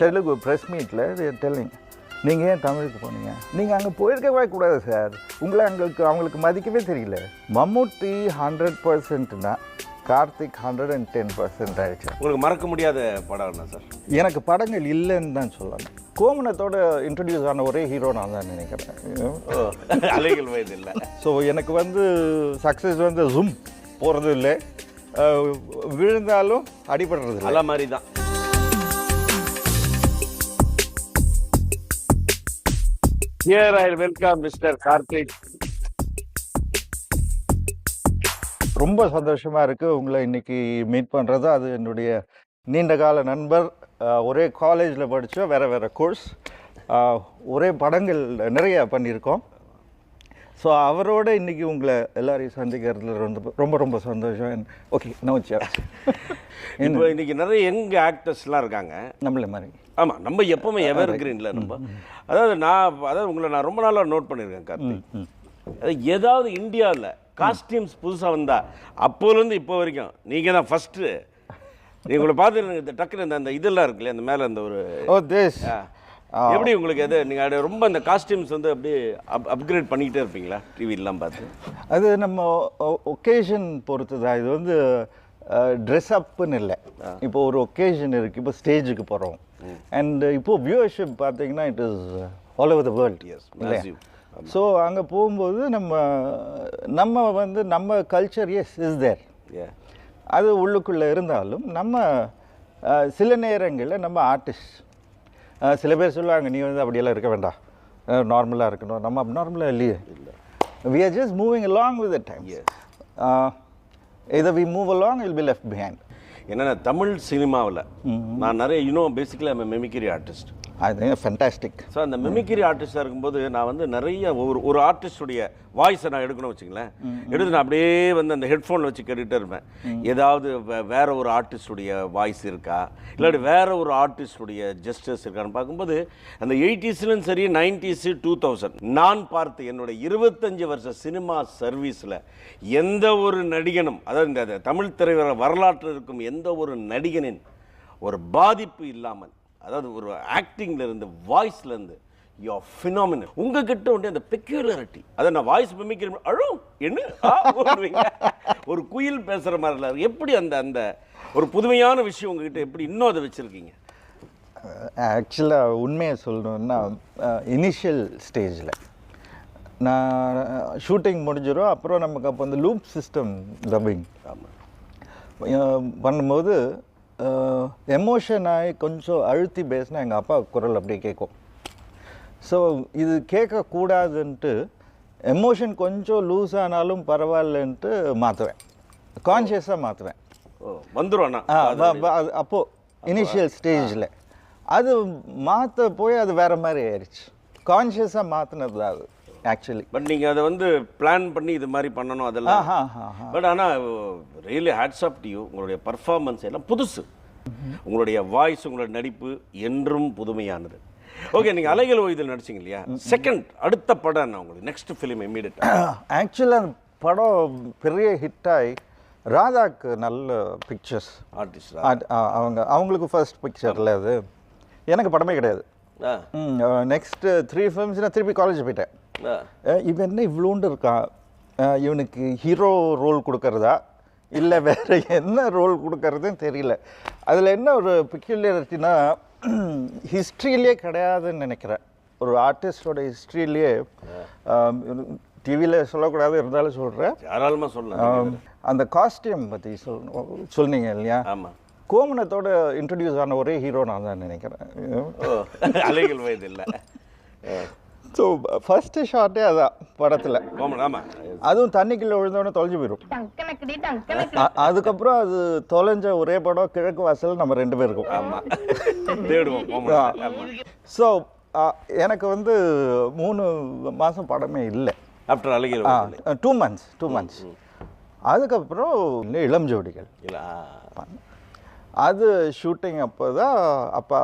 Telugu press மீட்டில் telling நீங்கள் ஏன் தமிழுக்கு போனீங்க? நீங்கள் அங்கே போயிருக்கவே கூடாது சார் உங்களை அங்களுக்கு அவங்களுக்கு மதிக்கவே தெரியல. Mammootty hundred பர்சன்ட்னா Karthik hundred and ten percent ஆயிடுச்சு. உங்களுக்கு மறக்க முடியாத படம் என்ன சார் எனக்கு படங்கள் இல்லைன்னு தான் சொல்லணும். கோமணத்தோட இன்ட்ரடியூஸ் ஆன ஒரே ஹீரோ நான் தான் நினைக்கிறேன். அலைகள் வயது இல்லை. ஸோ எனக்கு வந்து சக்ஸஸ் வந்து ஜும் போகிறது இல்லை விழுந்தாலும் அடிபடுறது இல்லை மாதிரி தான். Here I welcome mister Karthik ரொம்ப சந்தோஷமா இருக்கு உங்களை இன்னைக்கு மீட் பண்றது. அது என்னுடைய நீண்ட கால நண்பர் ஒரே காலேஜில் படித்தோம் வேற வேற கோர்ஸ் ஒரே படங்கள் நிறைய பண்ணியிருக்கோம். ஸோ அவரோட இன்னைக்கு உங்களை எல்லாரையும் சந்திக்கிறதுல ரொம்ப ரொம்ப ரொம்ப சந்தோஷம். ஓகே நோ சார் இப்போ இன்னைக்கு நிறைய யங் ஆக்டர்ஸ்லாம் இருக்காங்க. நம்மள மாதிரி. ஆமாம் நம்ம எப்பவுமே எவர் கிரீன்ல நம்ம. அதாவது நான் அதாவது உங்களை நான் ரொம்ப நாளாக நோட் பண்ணியிருக்கேன் கார்த்திக். அது ஏதாவது இந்தியாவில் காஸ்டியூம்ஸ் புதுசாக வந்தா அப்போலேருந்து இப்போ வரைக்கும் நீங்கள் தான் ஃபஸ்ட்டு நீ உங்களை இந்த டக்குனு இந்த அந்த இதெல்லாம் இருக்குல்ல அந்த மேலே அந்த ஒரு எப்படி உங்களுக்கு எது நீங்கள் ரொம்ப அந்த காஸ்டியூம்ஸ் வந்து அப்படியே அப் அப்கிரேட் பண்ணிக்கிட்டே இருப்பீங்களா டிவிலாம் பார்த்து? அது நம்ம ஒகேஷன் பொறுத்து தான் இது வந்து ட்ரெஸ் அப்புன்னு இல்லை. இப்போ ஒரு ஒகேஷன் இருக்குது இப்போ ஸ்டேஜுக்கு போகிறோம் அண்ட் இப்போ வியூவர்ஷிப் பார்த்தீங்கன்னா it is all over the world Yes, இல்லையா. ஸோ அங்கே போகும்போது நம்ம நம்ம வந்து நம்ம கல்ச்சர் எஸ் இஸ் தேர் அது உள்ளுக்குள்ளே இருந்தாலும் நம்ம சில நேரங்களில் நம்ம ஆர்டிஸ்ட் சில பேர் சொல்லுவாங்க நீ வந்து அப்படியெல்லாம் இருக்க வேண்டாம். நார்மலாக இருக்கணும். நம்ம நார்மலாக இல்லையே. We are just moving along with the time இதை we move along will be left behind என்னென்ன தமிழ் சினிமாவில் நான் நிறைய இன்னும் பேசிக்கலி மெமிக்கரி ஆர்டிஸ்ட் அது ஃபென்டாஸ்டிக் ஸோ அந்த மெமிக்கரி ஆர்டிஸ்டாக இருக்கும்போது நான் வந்து நிறைய ஒரு ஒரு ஆர்டிஸ்டுடைய வாய்ஸை நான் எடுக்கணும் வச்சுங்களேன் எடுத்து நான் அப்படியே வந்து அந்த ஹெட்ஃபோனில் வச்சு கேட்டுகிட்டே இருப்பேன். ஏதாவது வே- வேற ஒரு ஆர்டிஸ்டுடைய வாய்ஸ் இருக்கா? இல்லாட்டி வேற ஒரு ஆர்டிஸ்டுடைய ஜெஸ்டர்ஸ் இருக்கான்னு பார்க்கும்போது அந்த எயிட்டிஸ்லையும் சரி நைன்டிஸு டூ தௌசண்ட் நான் பார்த்து என்னுடைய இருபத்தஞ்சு வருஷ சினிமா சர்வீஸில் எந்த ஒரு நடிகனும் அதாவது இந்த இந்த தமிழ் திரைவர வரலாற்றில் இருக்கும் எந்த ஒரு நடிகனின் ஒரு பாதிப்பு இல்லாமல் அதாவது ஒரு ஆக்டிங்ல இருந்து வாய்ஸ்ல இருந்து யோ ஃபினாமினல் உங்ககிட்ட வந்து அந்த பெக்யூலரிட்டி அதை நான் வாய்ஸ் மிமிக்கிற அழும் என்ன. ஒரு குயில் பேசுற மாதிரி இல்லை. எப்படி அந்த அந்த ஒரு புதுமையான விஷயம் உங்ககிட்ட எப்படி இன்னும் அதை வச்சிருக்கீங்க? ஆக்சுவலாக உண்மையை சொல்லணுன்னா இனிஷியல் ஸ்டேஜில் நான் ஷூட்டிங் முடிஞ்சிடும் அப்புறம் நமக்கு அப்போ அந்த லூப் சிஸ்டம் டப்பிங் பண்ணும்போது எமோஷன் ஆகி கொஞ்சம் அழுத்தி பேசினா எங்கள் அப்பா குரல் அப்படியே கேட்கும். ஸோ இது கேட்கக்கூடாதுன்ட்டு எமோஷன் கொஞ்சம் லூஸ் ஆனாலும் பரவாயில்லன்ட்டு மாற்றுவேன் கான்ஷியஸாக மாற்றுவேன் ஓ வந்துரும் அண்ணா ஆ வ- வ- அது அப்போ இனிஷியல் ஸ்டேஜில் அது மாற்ற போய் அது வேற மாதிரி ஆயிடுச்சு. கான்ஷியஸாக மாற்றினது அது. ஆக்சுவலி பட் நீங்க அதை வந்து பிளான் பண்ணி இது மாதிரி பண்ணணும் அதெல்லாம் பட் ஆனால் really hats off to you உங்களுடைய பர்ஃபார்மன்ஸ் எல்லாம் புதுசு. உங்களுடைய வாய்ஸ் உங்களுடைய நடிப்பு என்றும் புதுமையானது. ஓகே நீங்கள் அலைகள் ஓய்தல் நடிச்சிங்க இல்லையா? செகண்ட் அடுத்த படம் என்ன உங்களுக்கு நெக்ஸ்ட் ஃபிலிம் இமீடியட் ஆக்சுவலாக அந்த படம் பெரிய ஹிட் ஆகி ராதாக்கு நல்ல பிக்சர்ஸ் ஆர்டிஸ்ட் அவங்க அவங்களுக்கு ஃபர்ஸ்ட் பிக்சரில் அது. எனக்கு படமே கிடையாது. நெக்ஸ்ட்டு த்ரீ ஃபிலிம்ஸ் நான் திருப்பி காலேஜ் போயிட்டேன். இவன் என்ன இவ்வளோண்டு இருக்கான் இவனுக்கு ஹீரோ ரோல் கொடுக்கறதா? இல்லை வேற என்ன ரோல் கொடுக்கறதுன்னு தெரியல. அதில் என்ன ஒரு பிக்யூலியரிட்டினா ஹிஸ்ட்ரியிலே கிடையாதுன்னு நினைக்கிறேன். ஒரு ஆர்டிஸ்டோட ஹிஸ்ட்ரியிலேயே டிவியில் சொல்லக்கூடாது இருந்தாலும் சொல்கிறேன் தாராளமாக சொல்லலாம். அந்த காஸ்டியூம் பற்றி சொல் சொன்னீங்க இல்லையா? ஆமா. கோமணத்தோட இன்ட்ரடியூஸ் ஆன ஒரே ஹீரோ நான் தான் நினைக்கிறேன். அலைகள் வயது இல்லை ஸோ ஃபஸ்ட்டு ஷார்ட்டே அதான் படத்தில். அதுவும் தண்ணிக்குள்ளே விழுந்தோடனே தொலைஞ்சு போயிடும் அதுக்கப்புறம் அது தொலைஞ்ச ஒரே படம் கிழக்கு வாசல் நம்ம ரெண்டு பேருக்கும். ஆமா. தேடுவோம் கோமன் ஆமா. ஸோ எனக்கு வந்து மூணு மாதம் படமே இல்லை. ஆஃப்டர் வயது டூ மந்த்ஸ் டூ மந்த்ஸ் அதுக்கப்புறம் இளம் ஜோடிகள். இல்லை அது ஷூட்டிங் அப்போ தான் அப்பா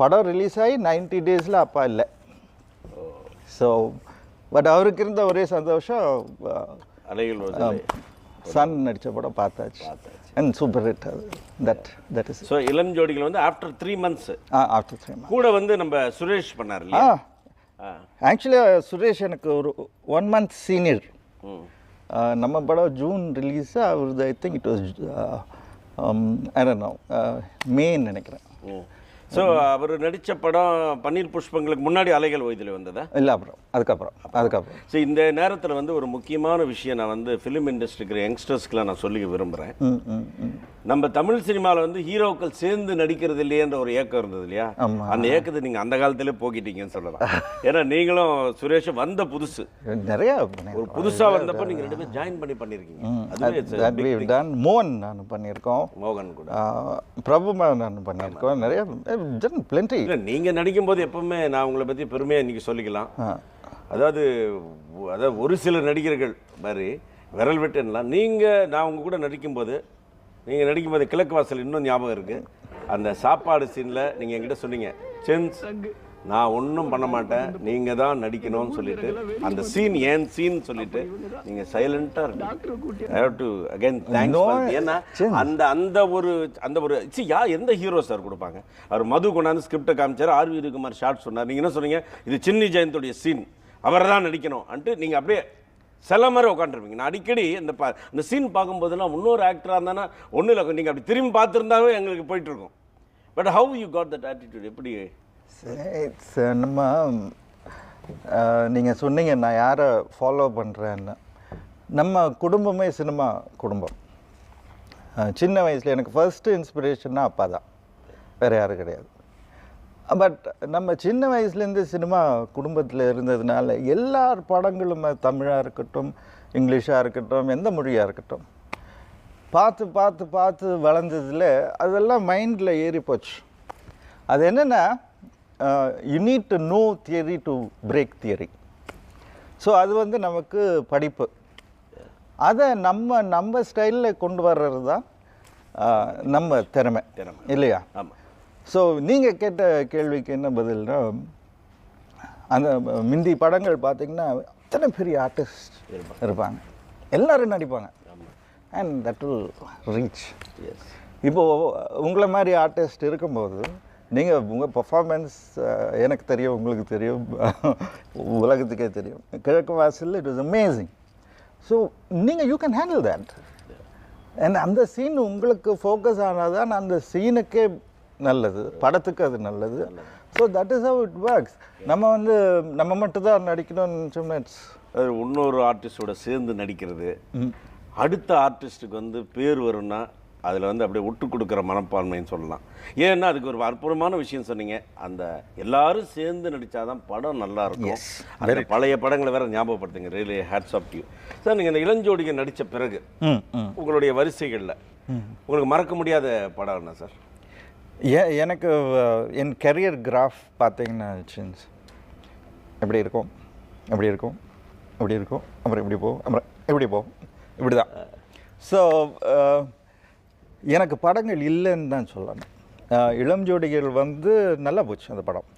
படம் ரிலீஸ் ஆகி 90 டேஸில் அப்பா இல்லை. ஸோ பட் அவருக்கு இருந்த ஒரே சந்தோஷம் அலைகள் சன் நடித்த படம் பார்த்தாச்சு. அண்ட் சூப்பர் ஹிட் அது. தட் தட் இஸ் ஸோ இளம் ஜோடிகள் வந்து after three months after three கூட வந்து நம்ம சுரேஷ் பண்ணார் ஆ இல்லையா? ஆ. ஆக்சுவலி சுரேஷ் எனக்கு ஒரு ஒன் மந்த் சீனியர் நம்ம படம் ஜூன் ரிலீஸ் அவரது I think it was I know மேன்னு நினைக்கிறேன். ஸோ அவர் நடித்த படம் பன்னீர் புஷ்பங்களுக்கு முன்னாடி அலைகள் ஓய்தல் வந்ததா? இல்லை அப்புறம். அதுக்கப்புறம். அதுக்கப்புறம். ஸோ இந்த நேரத்தில் வந்து ஒரு முக்கியமான விஷயம் நான் வந்து ஃபிலிம் இண்டஸ்ட்ரிக்கு யங்ஸ்டர்ஸ்க்குலாம் நான் சொல்லி விரும்புகிறேன் நம்ம தமிழ் சினிமாவில் வந்து ஹீரோக்கள் சேர்ந்து நடிக்கிறது இல்லையன்ற ஒரு ஏக்கம் இருந்தது இல்லையா. அந்த ஏக்கத்தை நீங்கள் அந்த காலத்திலே போக்கிட்டீங்கன்னு சொல்லலாம். ஏன்னா நீங்களும் சுரேஷும் வந்த புதுசு. நிறையா ஒரு புதுசாக வந்தப்போ நீங்கள் ரெண்டு பேரும் ஜாயின் பண்ணி பண்ணியிருக்கீங்க மோகன் நான் பண்ணியிருக்கோம். மோகன் கூட. பிரபுமா நான் பண்ணியிருக்கோம். நிறைய பிளென்டி நீங்கள் நடிக்கும்போது எப்பவுமே நான் உங்களை பற்றி பெருமையாக இன்றைக்கி சொல்லிக்கலாம். அதாவது அதாவது ஒரு சில நடிகர்கள் மாதிரி விரல் வெட்டுலாம் நீங்கள் நான் உங்க கூட நடிக்கும்போது நீங்கள் நடிக்கும்போது கிழக்கு வாசல் இன்னும் ஞாபகம் இருக்குது அந்த சாப்பாடு சீனில் நீங்கள் என்கிட்ட சொன்னீங்க சென்ஸ் நான் ஒன்றும் பண்ண மாட்டேன். நீங்கள் தான் நடிக்கணும்னு சொல்லிட்டு. அந்த சீன் ஏன் சீன் சொல்லிட்டு நீங்கள் சைலண்ட்டாக இருக்கீங்க. I have to again thanks ஏன்னா. அந்த அந்த ஒரு அந்த ஒரு சி யா எந்த ஹீரோ சார் கொடுப்பாங்க? அவர் மது கொண்டாந்து ஸ்கிரிப்டை காமிச்சார். ஆர். வி குமார் ஷார்ட் சொன்னார். நீங்கள் என்ன சொன்னீங்க? இது சின்னி ஜெயந்தோடைய சீன் அவர் தான் நடிக்கணும். அன்ட்டு நீங்கள் அப்படியே சில மாதிரி உட்காந்துருப்பீங்க. நான் அடிக்கடி இந்த பா இந்த சீன் பார்க்கும்போதெல்லாம் இன்னொரு ஆக்டராக இருந்தானா ஒன்றும் இல்லை. நீங்கள் அப்படி திரும்பி பார்த்துருந்தாவே எங்களுக்கு போயிட்டுருக்கோம். But how you got that attitude எப்படி? இட்ஸ் நம்ம நீங்கள் சொன்னீங்க நான் யாரை ஃபாலோ பண்ணுறேன்னு நம்ம குடும்பமே சினிமா குடும்பம். சின்ன வயசில் எனக்கு ஃபர்ஸ்ட்டு இன்ஸ்பிரேஷன்னா அப்பா தான். வேறு யாரும் கிடையாது. பட் நம்ம சின்ன வயசுலேருந்து சினிமா குடும்பத்தில் இருந்ததுனால எல்லார் படங்களும் தமிழாக இருக்கட்டும் இங்கிலீஷாக இருக்கட்டும் எந்த மொழியாக இருக்கட்டும். பார்த்து பார்த்து பார்த்து வளர்ந்ததில் அதெல்லாம் மைண்டில் ஏறி போச்சு. அது என்னென்னா you need to know theory to break theory so அது வந்து நமக்கு படிப்பு. அதை நம்ம நம்ம ஸ்டைலில் கொண்டு வர்றது தான் நம்ம திறமை. திறமை. இல்லையா? ஆமாம் ஸோ நீங்கள் கேட்ட கேள்விக்கு என்ன பதில்னா அந்த மிந்தி படங்கள் பார்த்தீங்கன்னா அத்தனை பெரிய ஆர்டிஸ்ட் இருப்பாங்க. எல்லாரும் நடிப்பாங்க? அண்ட் தட் வில் ரீச் இப்போது உங்களை மாதிரி ஆர்டிஸ்ட் இருக்கும்போது நீங்கள் உங்கள் பர்ஃபார்மன்ஸ் எனக்கு தெரியும் உங்களுக்கு தெரியும் உலகத்துக்கே தெரியும். கிழக்கு வாசல் இட் வாஸ் அமேசிங் ஸோ நீங்கள் you can handle that and அந்த சீன் உங்களுக்கு ஃபோக்கஸ் ஆனால் தான் அந்த சீனுக்கே நல்லது. படத்துக்கு அது நல்லது. So that is how it works நம்ம வந்து நம்ம மட்டும் தான் நடிக்கணும்னு சொன்னா இட்ஸ் அது இன்னொரு ஆர்டிஸ்டோட சேர்ந்து நடிக்கிறது. அடுத்த ஆர்டிஸ்ட்டுக்கு வந்து பேர் வரும்னா அதில் வந்து அப்படியே விட்டு கொடுக்குற மனப்பான்மைன்னு சொல்லலாம். ஏன்னா அதுக்கு ஒரு அற்புதமான விஷயம் சொன்னீங்க. அந்த எல்லாரும் சேர்ந்து நடித்தாதான் படம் நல்லா இருக்கும். அந்த பழைய படங்களை வேற ஞாபகப்படுத்துங்க. Really hats off you sir நீங்கள் இந்த இளஞ்சோடிகள் நடித்த பிறகு உங்களுடைய வரிசைகளில் உங்களுக்கு மறக்க முடியாத படம் என்ன சார் ஏ எனக்கு என் கெரியர் கிராஃப் பார்த்தீங்கன்னா சின்ஸ். எப்படி இருக்கும்? எப்படி இருக்கும்? இப்படி இருக்கும்? அப்புறம் இப்படி போகும் அப்புறம் இப்படி போகும் இப்படி தான் ஸோ எனக்கு படங்கள் இல்லைன்னு தான் சொல்லணும். இளம் ஜோடிகள் வந்து நல்லா போச்சு அந்த படம்.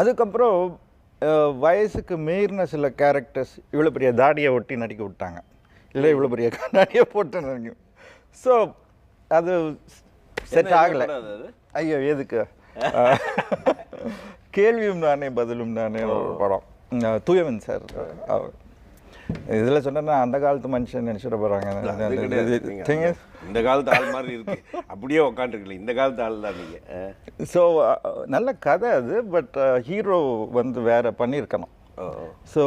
அதுக்கப்புறம் வயசுக்கு மீறின சில கேரக்டர்ஸ் இவ்வளோ பெரிய தாடியை ஒட்டி நடிக்க விட்டாங்க. இல்லை இவ்வளோ பெரிய கண்ணாடியை போட்டு நடிக்கும் ஸோ அது செட் ஆகலை? ஐயோ எதுக்கு? கேள்வியும் நானே பதிலும் நானே ஒரு படம். தூயவன் சார் அவர். இதில் சொன்னா அந்த காலத்து மனுஷன் நினச்சிட போகிறாங்க இந்த காலத்து ஆள் மாதிரி இருக்கு. அப்படியே உட்காந்துருக்கல இந்த காலத்து ஆள் தான் நீங்கள் ஸோ நல்ல கதை அது பட் ஹீரோ வந்து வேற பண்ணியிருக்கணும். ஸோ